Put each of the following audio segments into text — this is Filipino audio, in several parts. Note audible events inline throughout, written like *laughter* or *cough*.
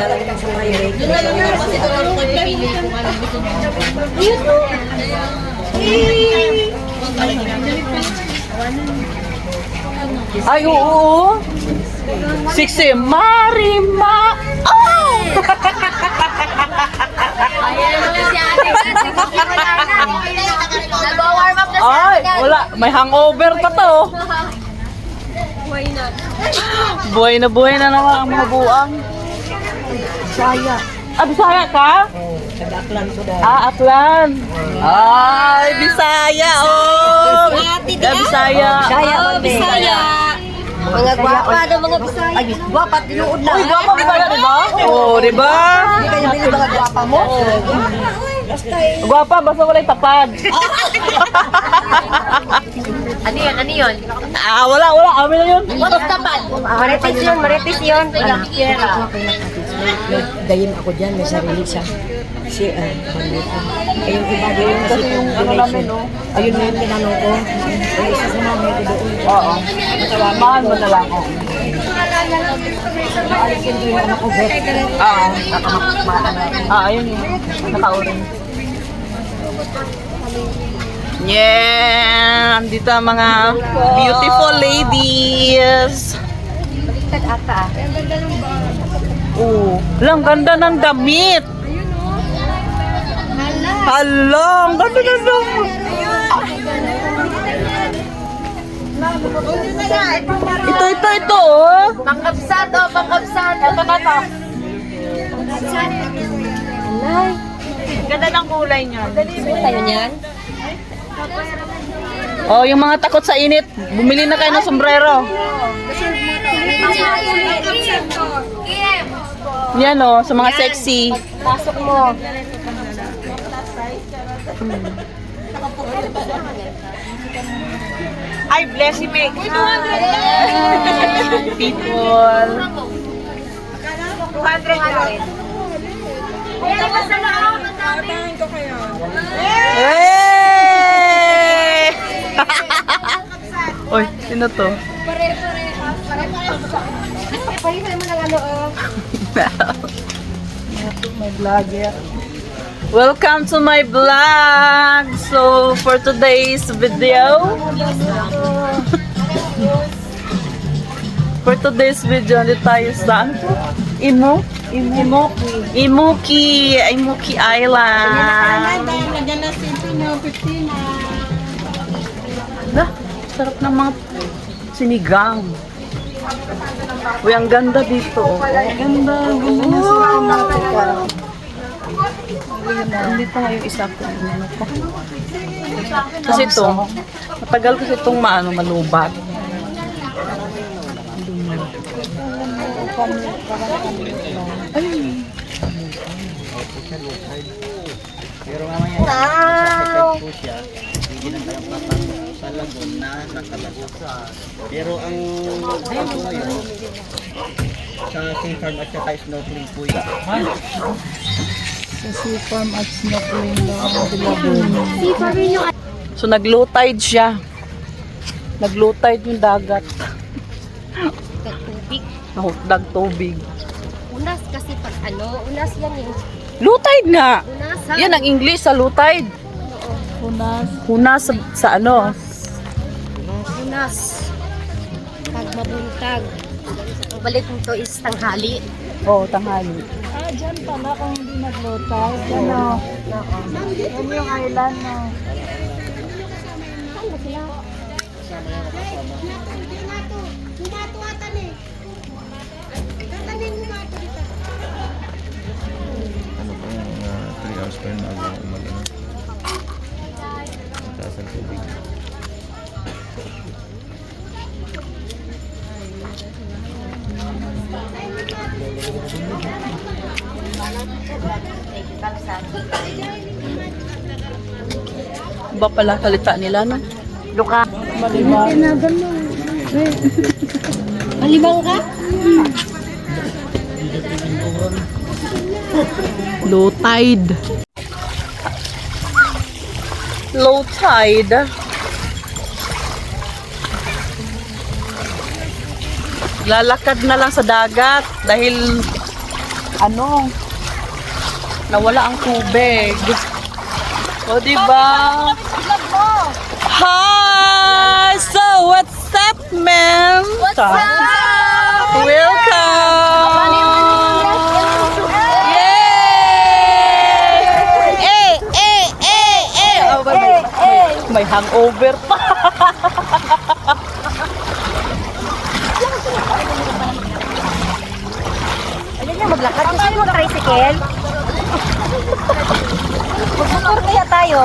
Yun na lang yun. Kasi tulad ko pipili kung ano gusto mo. Ay, oo. Siksi, Marima. Oh! Na Ay, wala. May hangover pa to. Why not? Buhay na buhay na naman ang mga buang. Bisaya. Ah, Bisaya ka? Ah, Aklan. Ay, Bisaya, oh. Ate, *laughs* Ah, Bisaya. Oh, Bisaya. Mga gwapa daw mga Bisaya. Ay, gwapa, tinuod Uy, gwapa Bisaya, di ba? Oo, di ba? Hindi kayo bilhin mga gwapa mo? Gwapa, basta wala tapad. Ano yun? Ano yun? Ah, wala, wala. Amin na yun. What tapad? Marites yun, marites yun. Gayon ako dyan, may sarili siya. Si, ah, Juanita. Ay, yung iba yung Kasi yung ano namin, no? Ayun na yung tinanong ko. Ay, isa sa mami ko doon. Oo. Mahal mo na lang ako. Alisin ko yung anak ko, bet. Oo. Ah, ayun yun. Naka-orange. Yeah! Andito ang mga beautiful ladies. Baliktad ata. Oh, lang ganda ng damit. Hala, ang ganda ng damit. Ito, ito, ito, oh. Pangkapsado, pangkapsado. Ito na to. Alay. Ganda ng kulay niya. Sino tayo niyan? Oh, yung mga takot sa init, bumili na kayo ng sombrero. Yan oh, sa mga sexy. Pasok mo. Ay, bless you, make. People. 200 Ayan, basta na ako. Hey! Oy, *laughs* sino to? Palitan mo ng ano, oh. My vlogger. Welcome to my vlog. So, for today's video, *laughs* for today's video, nandito tayo sa? Imo? Imuki. Imuki. Imuki Island. Lah, sarap ng mga sinigang. Uy, ang ganda dito. oh. Ang ganda. Ang ganda niya sa Nandito nga yung isa ko. Kasi ito, matagal kasi itong maano, malubat. Pero mamaya wow. po siya, hindi na kaya lagon na nakalasap sa. Pero ang dito ngayon, sa sea farm at saka snorkeling po yun. Sa sea farm at snorkeling lang. So nag-low tide siya. Nag-low tide yung dagat. Tubig. Nahukdag tubig. Unas kasi pag ano, unas yan eh. Low tide nga! Unas ha? Yan ang English sa low tide. Unas. Hunas sa, sa ano? Unas. Pag mabuntag. Ang balik nito is tanghali. Oo, oh, tanghali. Ah, dyan pala kung hindi nag-low tide. Yan o. Yan yung island no. Saan ba sila? Ano po yung 3 hours pa yun bago umaga na. Mataas ang tubig. Iba pala salita nila, no? Luka. Malibang. Malibang ka? Low tide. Low tide. Lalakad na lang sa dagat dahil ano, nawala ang tubig. O, diba? Hi! So, what's up, ma'am? What's up? Welcome! Yay! Eh, eh, eh, eh! Oh, may, may hangover pa. Ano niya, maglakad kasi mo tricycle? Magmotor kaya tayo.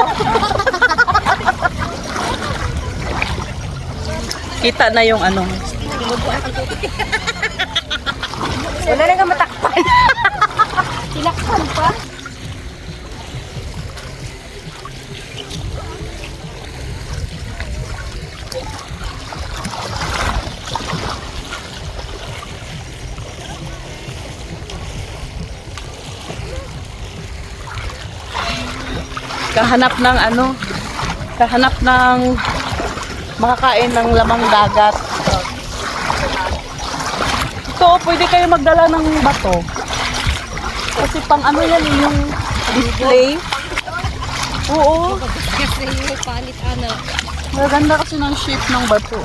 Kita na yung ano. Kahanap ng ano, kahanap ng makakain ng lamang dagat. Ito, pwede kayo magdala ng bato. Kasi pang ano yan eh, yung display. Oo, Kasi yung panit ano. maganda kasi ng shape ng bato.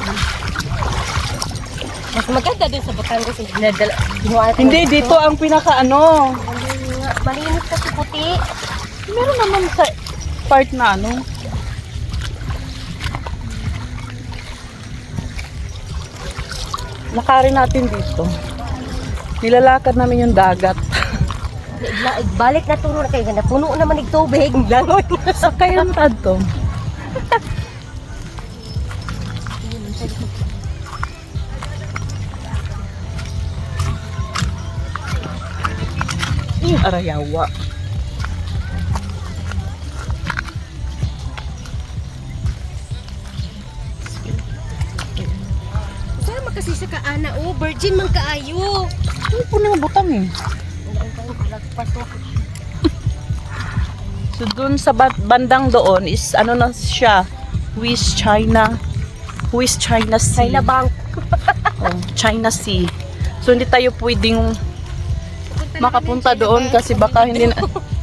Mas maganda din sa Batangas yung dinadala. Hindi, dito ang pinaka ano. Malinis kasi puti. Meron naman sa part na ano. Lakarin natin dito. Nilalakad namin yung dagat. *laughs* Balik na turo na kayo. Ganda. Puno naman ng tubig. *laughs* Langoy na. Sakay ang to. Yung arayawa. Makasi sa kaana o? Virgin man kaayo. Ano po nang butang eh? So dun sa ba- bandang doon is ano na siya, West China. West China Sea. China Bank. *laughs* Oh, China Sea. So hindi tayo pwedeng makapunta doon kasi baka hindi na,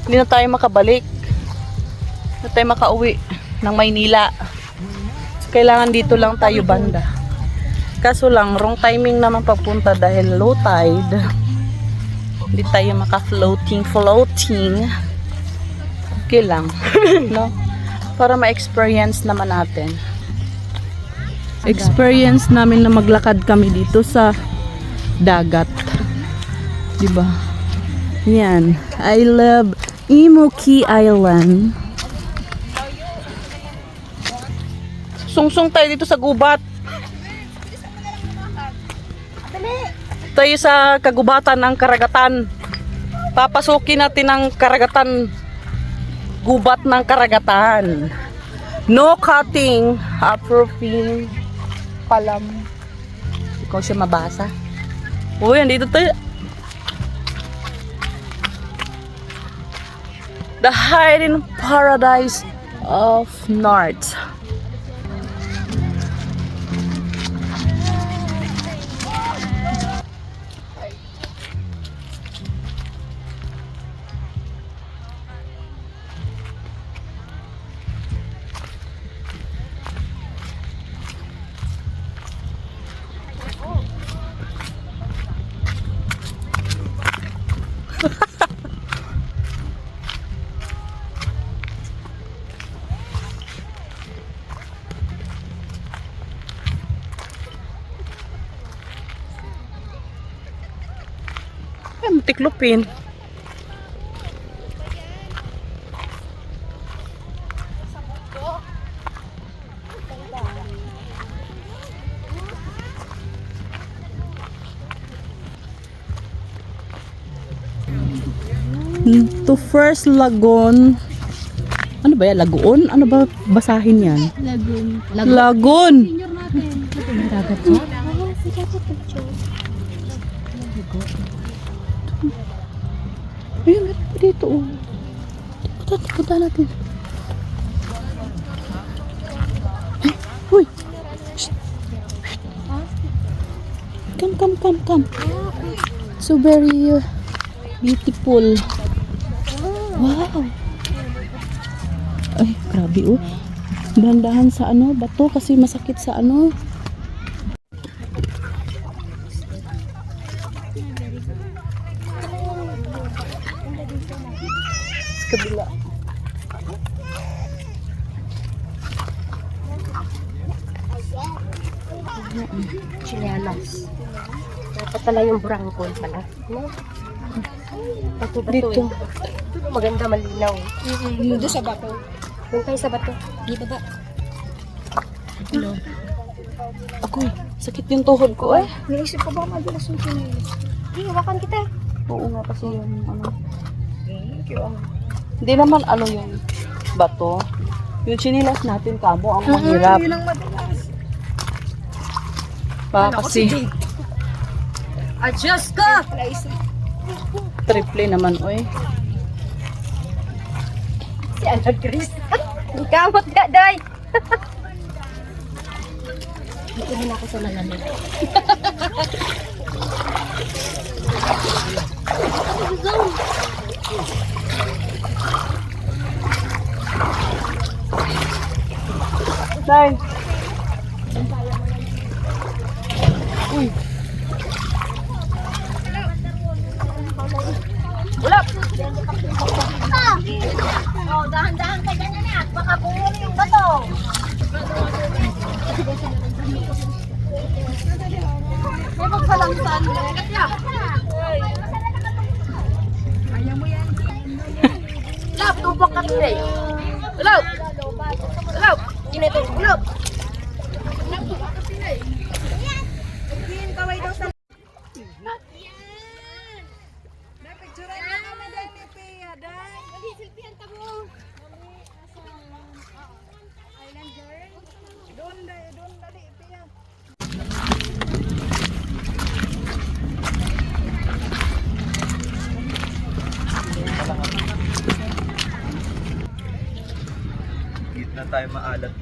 hindi na tayo makabalik. Hindi na tayo makauwi ng Maynila. So, kailangan dito lang tayo banda. Kaso lang, wrong timing naman papunta dahil low tide. Hindi tayo maka-floating, floating. Okay lang. *laughs* no? Para ma-experience naman natin. Experience namin na maglakad kami dito sa dagat. 'Di ba? Yan. I love Imoki Island. Sungsong tayo dito sa gubat. Tayo sa kagubatan ng karagatan. Papasukin natin ang karagatan. Gubat ng karagatan. No cutting. Approving. Palam. Ikaw siya mabasa. Uy, andito tayo. The hiding paradise of North. Ay, matiklopin. To first lagoon. Ano ba yan? Lagoon? Ano ba basahin yan? Lagoon. Lagoon. Ayun, dito. Punta, punta natin. Ay, uy. Come, come, come, come. So very uh, Beautiful. Wow. Ay, grabe oh. Dahan-dahan sa ano, bato kasi masakit sa ano. Yung brangkol pala. No? Bato Dito. eh. Maganda, malinaw. Doon sa bato. Doon tayo sa bato. Di ba ba? Ako, sakit yung tuhod ko eh. Naisip ko ba madulas yung chinelas? Hindi, hawakan kita. Oo nga kasi yung ano. Hindi naman ano yung bato. Yung chinilas natin kamo ang mahirap. Yun ang madalas. Pa kasi Adjust ka! triple naman oy. Si Ano Chris. Kamot ka, Day! Dito na ako sa lalamig. Nine. Oh, dahan-dahan ka dyan na. Baka bumuli yung bato. May magsalamsan. Lap, tubok ka rin. Lap! Lap! Ginito, lap! Picture na kami dahil ni Pia, dahil. Doon, dahil, doon, dali, Pia. Hindi na tayo maalat.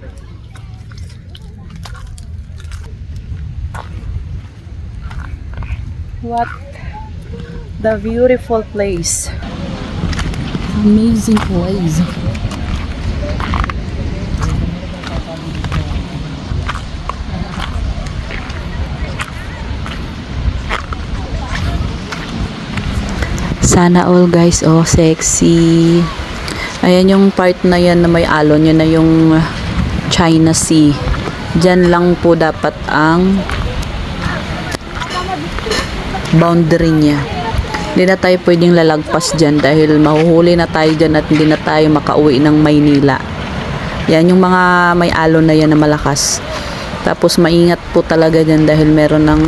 What the beautiful place. Amazing place. Sana all guys, oh sexy. Ayan yung part na yan na may alon, yun na yung China Sea. Diyan lang po dapat ang boundary niya. Hindi na tayo pwedeng lalagpas dyan dahil mahuhuli na tayo dyan at hindi na tayo makauwi ng Maynila. Yan yung mga may alon na yan na malakas. Tapos maingat po talaga dyan dahil meron ng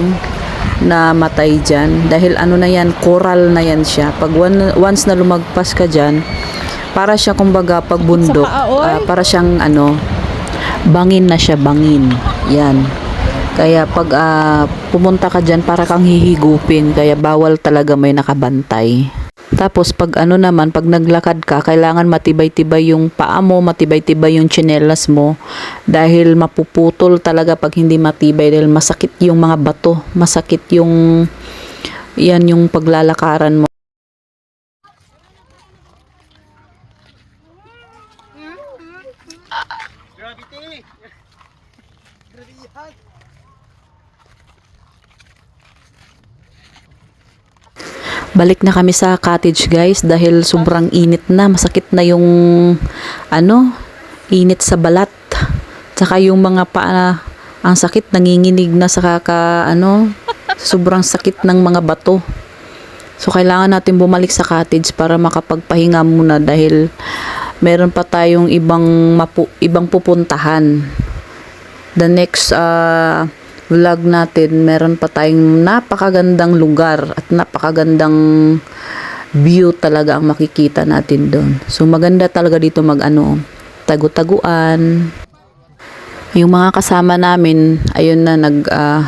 namatay dyan. Dahil ano na yan, coral na yan siya. Pag one- once na lumagpas ka dyan, para siya kumbaga pag bundok, ah, para siyang ano, bangin na siya, bangin. Yan. Kaya pag ah, pumunta ka dyan, para kang hihigupin. Kaya bawal talaga may nakabantay. Tapos pag ano naman, pag naglakad ka, kailangan matibay-tibay yung paa mo, matibay-tibay yung tsinelas mo. Dahil mapuputol talaga pag hindi matibay. Dahil masakit yung mga bato. Masakit yung, yan yung paglalakaran mo. Gravity! Balik na kami sa cottage guys dahil sobrang init na. Masakit na yung ano, init sa balat. Tsaka yung mga paa, ang sakit, nanginginig na sa kaka, ano, sobrang sakit ng mga bato. So, kailangan natin bumalik sa cottage para makapagpahinga muna dahil meron pa tayong ibang, mapu, ibang pupuntahan. The next uh, vlog natin, meron pa tayong napakagandang lugar at napakagandang view talaga ang makikita natin doon. So, maganda talaga dito mag ano, tagu-taguan. Yung mga kasama namin, ayun na, nag, ah,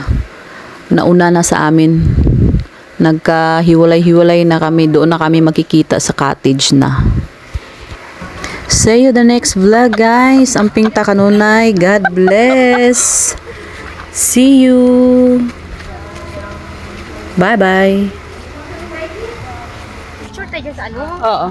nauna na sa amin. Nagkahiwalay-hiwalay na kami. Doon na kami makikita sa cottage na. See you the next vlog, guys. Amping takanunay. God bless. See you! Bye-bye! Picture tayo sa ano? Oo.